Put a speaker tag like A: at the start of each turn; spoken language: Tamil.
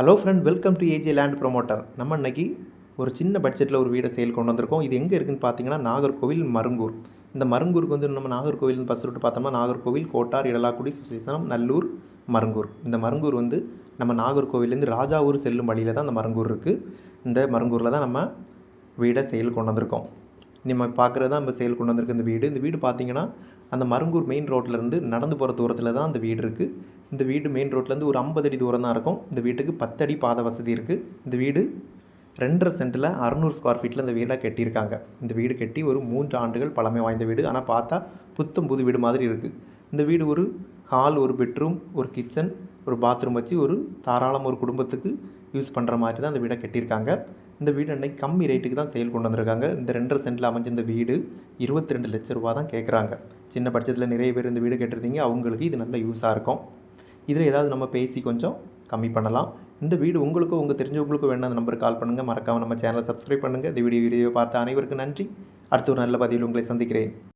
A: Hello friend welcome to A J land promoter நம்ம இன்னைக்கு ஒரு சின்ன பட்ஜெட்டில் ஒரு வீடை சேல் கொண்டு வந்திருக்கோம். இது எங்கே இருக்குதுன்னு பார்த்தீங்கன்னா நாகர்கோவில் மருங்கூர். இந்த மருங்கூருக்கு வந்து நம்ம நாகர்கோவில் பஸ் ரூட்டு பார்த்தோம்னா நாகர்கோவில் கோட்டார் இடலாக்குடி சுசீதனம் நல்லூர் மருங்கூர். இந்த மருங்கூர் வந்து நம்ம நாகர்கோவிலேருந்து ராஜாவூர் செல்லும் வழியில் தான் இந்த மருங்கூர் இருக்குது இந்த மருங்கூரில் தான் நம்ம வீடை சேல் கொண்டு வந்திருக்கோம். நம்ம பார்க்குறது தான் நம்ம சேல் கொண்டு வந்திருக்கு இந்த வீடு. இந்த வீடு பார்த்தீங்கன்னா அந்த மருங்கூர் மெயின் ரோட்டிலேருந்து நடந்து போகிற தூரத்தில் தான் அந்த வீடு இருக்குது இந்த வீடு மெயின் ரோட்லேருந்து ஒரு ஐம்பது அடி தூரம் தான் இருக்கும். இந்த வீட்டுக்கு பத்தடி பாதை வசதி இருக்குது இந்த வீடு ரெண்டரை சென்ட்டில் அறநூறு ஸ்கொயர் ஃபீட்டில் இந்த வீடாக கட்டியிருக்காங்க. இந்த வீடு கட்டி ஒரு மூன்று ஆண்டுகள் பழமை வாய்ந்த வீடு. ஆனால் பார்த்தா புத்தம் புது வீடு மாதிரி இருக்குது இந்த வீடு ஒரு ஹால் ஒரு பெட்ரூம் ஒரு கிச்சன் ஒரு பாத்ரூம் வச்சு ஒரு தாராளம் ஒரு குடும்பத்துக்கு யூஸ் பண்ணுற மாதிரி தான் இந்த வீடை கட்டியிருக்காங்க. இந்த வீடு அன்னைக்கு கம்மி ரேட்டுக்கு தான் சேல் கொண்டு வந்திருக்காங்க. இந்த ரெண்டரை சென்டில் அமைஞ்ச இந்த வீடு இருபத்தி ரெண்டு லட்ச ரூபா தான் கேட்குறாங்க. சின்ன பட்சத்தில் நிறைய பேர் இந்த வீடு கட்டிருந்தீங்க. அவங்களுக்கு இது நல்ல யூஸாக இருக்கும். இதில் ஏதாவது நம்ம பேசி கொஞ்சம் கம்மி பண்ணலாம். இந்த வீடு உங்களுக்கும் உங்கள் தெரிஞ்சவங்களுக்கும் வேணும் அந்த நம்பருக்கு கால் பண்ணுங்கள் மறக்காமல் நம்ம சேனலை சப்ஸ்கிரைப் பண்ணுங்கள் இந்த வீடியோ வீடியோ பார்த்த அனைவருக்கும் நன்றி. அடுத்த ஒரு நல்ல பதிவில் உங்களை சந்திக்கிறேன்.